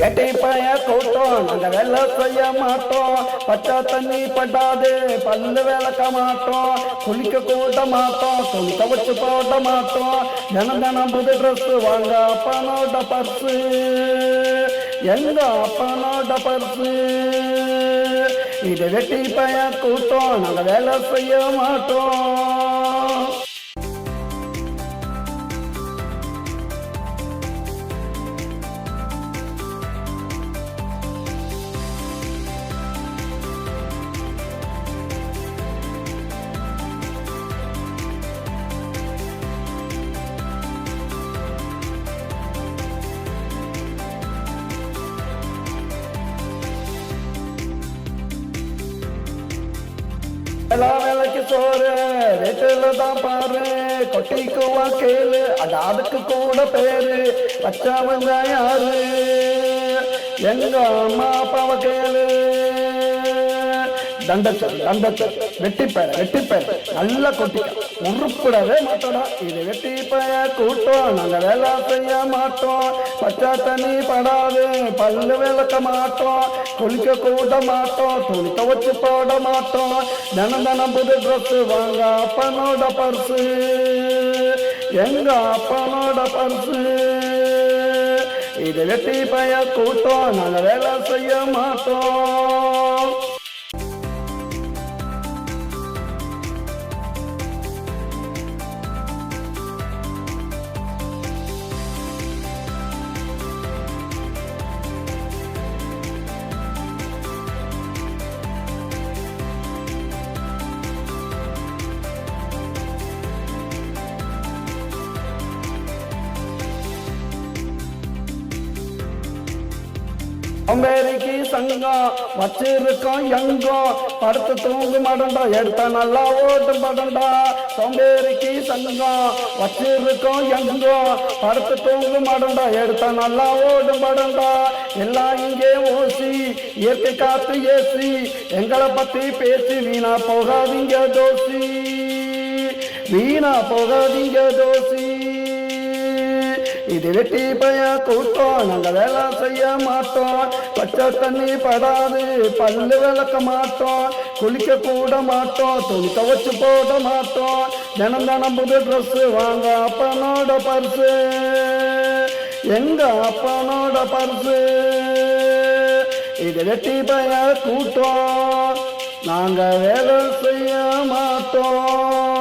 வேட்டை பய கூட்டம் நாங்க வேலை செய்ய மாட்டோம். பச்சை தண்ணி படாது பல்லு விளக்க மாட்டோம். குளிக்க கூட்ட மாட்டோம் துணி துவச்சு போட மாட்டோம். தினம் தினம் புது ட்ரெஸ் வாங்க அப்பனோட பர்சு எங்க அப்பனோட பர்சு இது வெட்டி பய கூட்டம் நாங்க வேலை செய்ய மாட்டோம். எல்லா வேலைக்கு சோறு வீட்டுல தான் பாரு கொட்டிக்குவா கேளு அது அதுக்கு கூட பேரு வச்சவங்க யாரு? எங்க அம்மா அப்பாவை கேளு. தண்டச்சல் தண்டச்சல் வெட்டிப்பேர் வெட்டிப்பேர். நல்லா கொட்டிக்க உருப்பிடவே மாட்டோடா இது வெட்டிப்பய கூட்டம் நாங்க வேலை செய்ய மாட்டோம். பச்சை தண்ணி படாது. பல்லு விளக்க மாட்டோம். குளிக்க கூட மாட்டோம். துணி துவச்சு போட மாட்டோம். தினம் தினம் புது ட்ரெஸ் வாங்க அப்பனோட பர்சு எங்க அப்பனோட பர்சு இது வெட்டி பய கூட்டம் நாங்க வேலை செய்ய மாட்டோம். அம்பேரிக்கு சங்கம் வச்சிருக்கோம் எங்கம் படுத்து தூங்கு மடண்டா எடுத்த நல்லா ஓட்டு படண்டா சோம்பேறிக்கு சங்கம் வச்சிருக்கோம் எங்கம் படுத்து தூங்கு மாடண்டா எடுத்த நல்லா ஓட்டு படண்டா எல்லாம் இங்கே ஓசி இயற்கை காத்து ஏசி. எங்களை பத்தி பேசி வீணா போகாதீங்க தோசி வீணா போகாதீங்க தோசி இது வெட்டி கூட்டோம் கூட்டம் நாங்க வேலை செய்ய மாட்டோம். பச்சை தண்ணி படாது பல்லு விளக்க மாட்டோம். குளிக்க கூட மாட்டோம் துணி துவச்சு போட மாட்டோம். தினம் தினம் புது ட்ரெஸ் வாங்க அப்பனோட பர்ஸு எங்க அப்பனோட பர்ஸு இது வெட்டி கூட்டோம் கூட்டம் வேலை செய்ய மாட்டோம்.